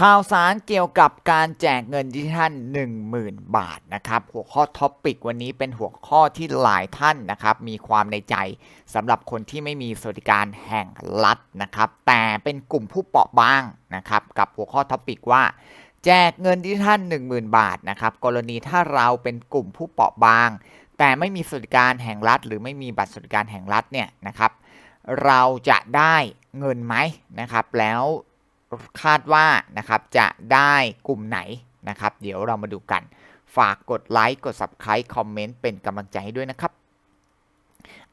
ข่าวสารเกี่ยวกับการแจกเงินดิจิทัล10,000 บาทนะครับ หัวข้อท็อปปิกวันนี้เป็นหัวข้อที่หลายท่านนะครับ มีความในใจสำหรับคนที่ไม่มีสวัสดิการแห่งรัฐนะครับ แต่เป็นกลุ่มผู้เปราะบางนะครับ กับหัวข้อท็อปปิกว่า แจกเงินดิจิทัล10,000 บาทนะครับ กรณีถ้าเราเป็นกลุ่มผู้เปราะบาง แต่ไม่มีสวัสดิการแห่งรัฐ หรือไม่มีบัตรสวัสดิการแห่งรัฐเนี่ยนะครับ เราจะได้เงินไหมนะครับ แล้ว คาดว่านะครับจะได้กลุ่มไหนนะครับ เดี๋ยวเรามาดูกัน ฝากกดไลค์กด Subscribe คอมเมนต์เป็นกำลังใจให้ด้วยนะครับ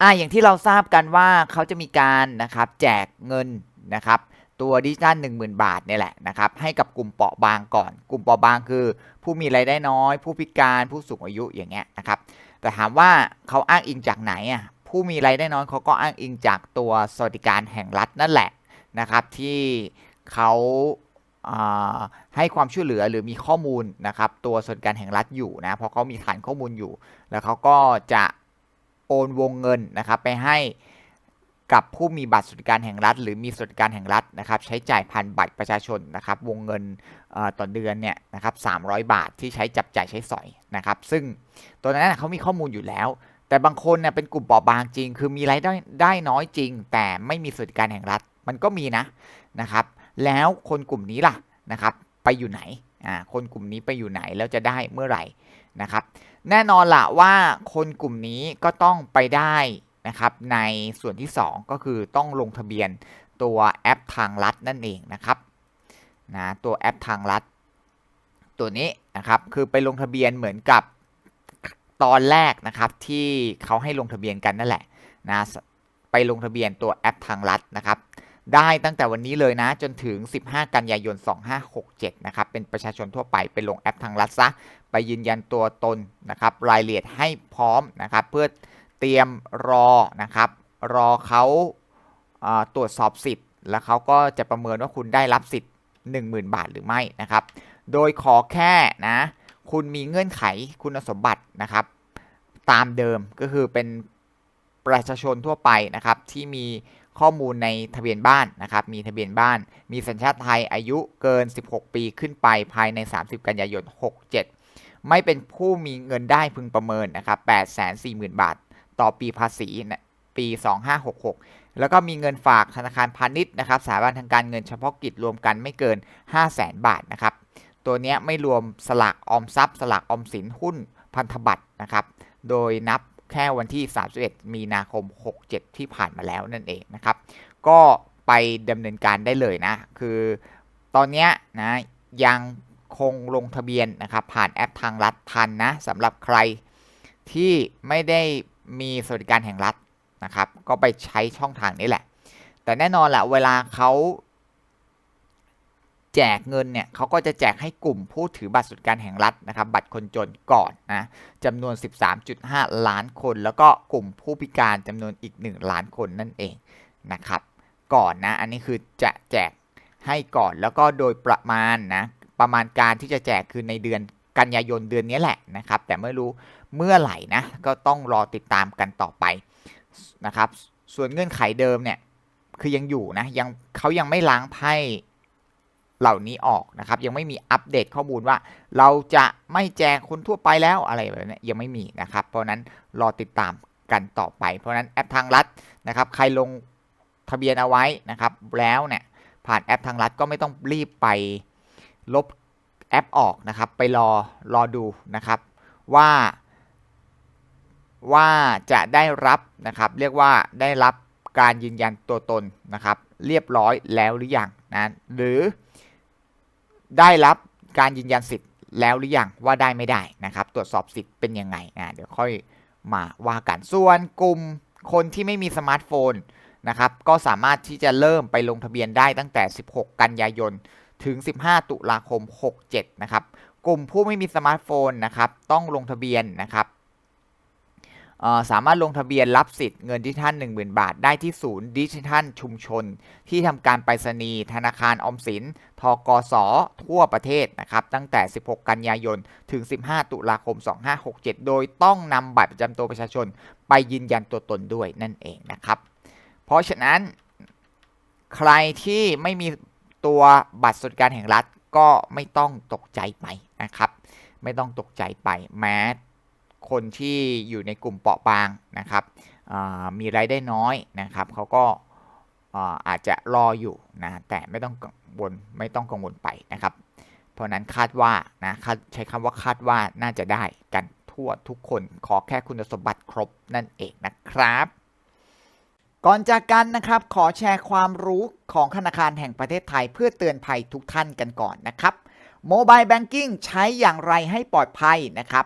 อ่าอย่างที่เราทราบกันว่าเขาจะมีการนะครับแจกเงินนะครับตัวดิจิทัล10,000 บาทเนี่ยแหละนะครับให้กับกลุ่มเปราะบางก่อน กลุ่มเปราะบางคือ ผู้มีรายได้น้อย ผู้พิการผู้สูงอายุอย่างเงี้ยนะครับแต่ถามว่าเขาอ้างอิงจากไหนอะผู้มีรายได้น้อยเขาก็อ้างอิงจากตัวสวัสดิการแห่งรัฐนั่นแหละนะครับที่ เขาให้ความช่วยเหลือหรือมีข้อมูลนะครับ ตัวส่วัสดิการแห่งรัฐอยู่นะเพราะเขามีฐานข้อมูลอยู่ แล้วเขาก็จะโอนวงเงินนะครับ ไปให้กับผู้มีบัตรสวัสดิการแห่งรัฐ หรือมีสวัสดิการแห่งรัฐนะครับ ใช้จ่ายผ่านบัตรประชาชนนะครับ วงเงินต่อเดือนเนี่ยนะครับ300บาทที่ใช้จับจ่ายใช้สอยนะครับ ซึ่งตัวนั้นเขามีข้อมูลอยู่แล้ว แต่บางคนเนี่ยเป็นกลุ่มเปราบางจริง คือมีรายได้ได้น้อยจริง แต่ไม่มีสวัสดิการแห่งรัฐมันก็มีนะนะครับ แล้วคนกลุ่มนี้ล่ะนะครับไปอยู่ไหนอ่าคนกลุ่มนี้ไปอยู่ไหนแล้วจะได้เมื่อไหร่นะครับแน่นอนละว่าคนกลุ่มนี้ก็ต้องไปได้นะครับในส่วนที่ 2 ก็คือต้องลงทะเบียนตัวแอปทางรัฐนั่นเองนะครับนะตัวแอปทางรัฐตัวนี้นะครับคือไปลงทะเบียนเหมือนกับตอนแรกนะครับที่เขาให้ลงทะเบียนกันนั่นแหละนะไปลงทะเบียนตัวแอปทางรัฐนะครับ ได้ตั้งแต่วันนี้เลยนะ จนถึง 15 กันยายน 2567 นะครับ เป็นประชาชนทั่วไปไปลงแอปทางรัฐซะ ไปยืนยันตัวตนนะครับรายละเอียดให้พร้อมนะครับ เพื่อเตรียมรอนะครับ รอเขาตรวจสอบสิทธิ์ แล้วเขาก็จะประเมินว่าคุณได้รับสิทธิ์ 10,000 บาทหรือไม่นะครับ โดยขอแค่นะ คุณมีเงื่อนไขคุณสมบัตินะครับ ตามเดิมก็คือเป็นประชาชนทั่วไปนะครับที่มี ข้อมูลในทะเบียนบ้านนะครับ มีทะเบียนบ้าน มีสัญชาติไทยอายุเกิน 16 ปีขึ้นไปภายใน 30 กันยายน 67 ไม่เป็นผู้มีเงินได้พึงประเมินนะครับ840,000 บาท ต่อปีภาษีปี 2566 แล้วก็มีเงินฝากธนาคารพาณิชย์นะครับ สถาบันทางการเงินเฉพาะกิจรวมกันไม่เกิน 500,000 บาทนะครับ ตัวนี้ไม่รวมสลากออมทรัพย์ สลากออมสินหุ้นพันธบัตรนะครับ โดยนับ แค่วันที่ 31 มีนาคม 67 ที่ผ่านมาแล้วนั่นเองนะครับ ก็ไปดำเนินการได้เลยนะ คือตอนนี้นะยังคงลงทะเบียนนะครับ ผ่านแอปทางรัฐทันนะสำหรับใครที่ไม่ได้มีสวัสดิการแห่งรัฐนะครับ ก็ไปใช้ช่องทางนี้แหละ แต่แน่นอนแหละเวลาเขา แจกเงินเนี่ยเขาก็จะแจกให้กลุ่มผู้ถือบัตรสวัสดิการแห่งรัฐนะครับ บัตรคนจนก่อนนะจำนวน 13.5 ล้านคน แล้วก็กลุ่มผู้พิการจำนวนอีก 1 ล้านคนนั่นเองนะครับ ก่อนนะอันนี้คือจะแจกให้ก่อนแล้วก็โดยประมาณนะประมาณการที่จะแจกคือในเดือนกันยายนเดือนนี้แหละนะครับ แต่ไม่รู้เมื่อไหร่นะก็ต้องรอติดตามกันต่อไปนะครับ ส่วนเงื่อนไขเดิมเนี่ยคือยังอยู่นะยังเขายังไม่ล้างไพ่ เหล่านี้ออกนะครับ ยังไม่มีอัปเดตข้อมูลว่า เราจะไม่แจกคนทั่วไปแล้วอะไรแบบนี้ยังไม่มีนะครับ เพราะนั้นรอติดตามกันต่อไป เพราะฉะนั้นแอปทางรัฐนะครับ ใครลงทะเบียนเอาไว้นะครับแล้วเนี่ยผ่านแอปทางรัฐก็ไม่ต้องรีบไปลบแอปออกนะครับ ไปรอรอดูนะครับว่าว่าจะได้รับนะครับ เรียกว่าได้รับการยืนยันตัวตนนะครับ เรียบร้อยแล้วหรือยังนะหรือ ได้รับการยืนยันสิทธิ์แล้วหรือยังว่าได้ไม่ได้นะครับ ตรวจสอบสิทธิ์เป็นยังไงนะเดี๋ยวค่อยมาว่ากันส่วนกลุ่มคนที่ไม่มีสมาร์ทโฟนนะครับก็สามารถที่จะเริ่มไปลงทะเบียนได้ตั้งแต่ 16 กันยายน ถึง 15 ตุลาคม 67 นะครับ กลุ่มผู้ไม่มีสมาร์ทโฟนนะครับต้องลงทะเบียนนะครับ สามารถลงทะเบียนรับสิทธิ์เงินดิจิทัล10,000 บาท ได้ที่ศูนย์ดิจิทัลชุมชน ที่ทำการไปรษณีย์ธนาคารอมสิน ทกส ทั่วประเทศนะครับตั้งแต่ 16 กันยายน ถึง 15 ตุลาคม 2567 โดยต้องนำบัตรประจำตัวประชาชน ไปยืนยันตัวตนด้วยนั่นเองนะครับ เพราะฉะนั้น ใครที่ไม่มีตัวบัตรสวัสดิการแห่งรัฐก็ไม่ต้องตกใจไปนะครับ ไม่ต้องตกใจไปแม้ คนที่อยู่ในกลุ่มเปราะบางนะครับมีรายได้น้อยนะครับเขาก็อาอาจจะรออยู่นะแต่ไม่ต้องกังวลไม่ต้องกังวลไปนะครับ เพราะนั้นคาดว่านะคาดใช้คำว่าคาดว่าน่าจะได้กันทั่วทุกคนขอแค่คุณสมบัติครบนั่นเองนะครับ ก่อนจากกันนะครับขอแชร์ความรู้ของธนาคารแห่งประเทศไทยเพื่อเตือนภัยทุกท่านกันก่อนนะครับโมบายแบงกิ้งใช้อย่างไรให้ปลอดภัยนะครับ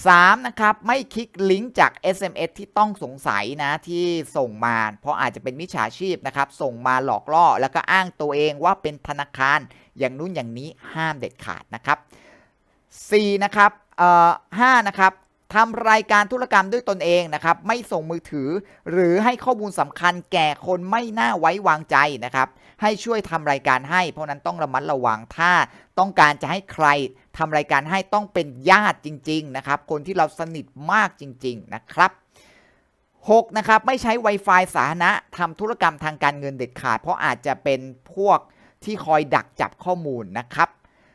3. นะครับไม่คลิกลิงก์จาก SMS ที่ต้องสงสัยนะที่ส่งมา เพราะอาจจะเป็นมิจฉาชีพนะครับ ส่งมาหลอกล่อ แล้วก็อ้างตัวเองว่าเป็นธนาคารอย่างนู้นอย่างนี้ห้ามเด็ดขาดนะครับ 4. นะครับเอ่อ5นะครับทำรายการธุรกรรมด้วยตนเองนะครับ ไม่ส่งมือถือ หรือให้ข้อมูลสำคัญแก่คนไม่น่าไว้วางใจนะครับ ให้ช่วยทำรายการให้ เพราะนั้นต้องระมัดระวังถ้าต้องการจะให้ใคร ทำรายการให้ต้องเป็นญาติจริง ๆ นะครับ คนที่เราสนิทมากจริง ๆ นะครับ 6. นะครับ ไม่ใช้ Wi-Fi สาธารณะทำธุรกรรมทางการเงินเด็ดขาด เพราะอาจจะเป็นพวกที่คอยดักจับข้อมูลนะครับ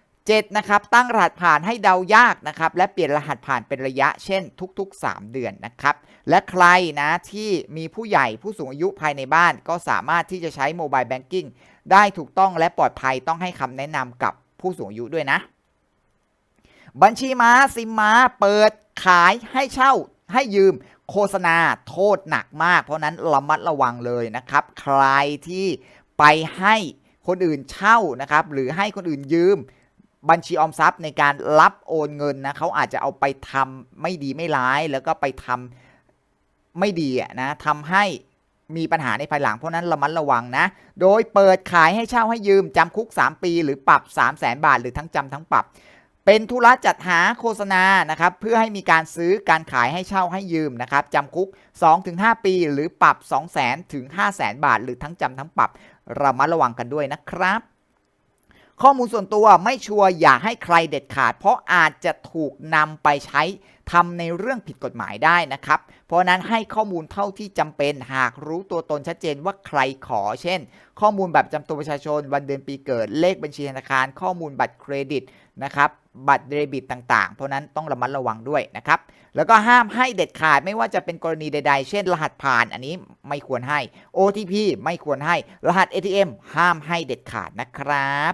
7. นะครับ ตั้งรหัสผ่านให้เดายากนะครับ และเปลี่ยนรหัสผ่านเป็นระยะ เช่น ทุก ๆ 3 เดือนนะครับ และใครนะที่มีผู้ใหญ่ผู้สูงอายุภายในบ้าน ก็สามารถที่จะใช้โมบายแบงกิ้งได้ถูกต้องและปลอดภัยต้องให้คำแนะนำกับผู้สูงอายุด้วยนะ บัญชีม้าซิมม้าเปิดขายให้เช่าให้ยืมโฆษณาโทษหนักมาก เพราะนั้นระมัดระวังเลยนะครับ ใครที่ไปให้คนอื่นเช่านะครับ หรือให้คนอื่นยืมบัญชีออมทรัพย์ในการรับโอนเงินนะเขาอาจจะเอาไปทำไม่ดีไม่ร้าย แล้วก็ไปทำไม่ดีนะทำให้มีปัญหาในภายหลังเพราะนั้นระมัดระวังนะ โดยเปิดขายให้เช่าให้ยืมจำคุก 3 ปี หรือปรับ 3 0 0แสนบาท หรือทั้งจำทั้งปรับ เป็นธุระจัดหาโฆษณานะครับเพื่อให้มีการซื้อการขายให้เช่าให้ยืมนะครับจำคุก 2-5 ปี หรือปรับ 2 0 0แสนถึง5 0 0แสนบาท หรือทั้งจำทั้งปรับระมัดระวังกันด้วยนะครับ ข้อมูลส่วนตัวไม่ชัวร์อย่าให้ใครเด็ดขาด เพราะอาจจะถูกนำไปใช้ทำในเรื่องผิดกฎหมายได้นะครับ เพราะนั้นให้ข้อมูลเท่าที่จำเป็นหากรู้ตัวตนชัดเจนว่าใครขอ เช่น ข้อมูลแบบประจำตัวประชาชน วันเดือนปีเกิดเลขบัญชีธนาคาร ข้อมูลบัตรเครดิตนะครับบัตรเดบิตต่างๆ เพราะนั้นต้องระมัดระวังด้วยนะครับ แล้วก็ห้ามให้เด็ดขาดไม่ว่าจะเป็นกรณีใดๆ เช่น รหัสผ่านอันนี้ไม่ควรให้ OTP ไม่ควรให้ รหัส ATM ห้ามให้เด็ดขาดนะครับ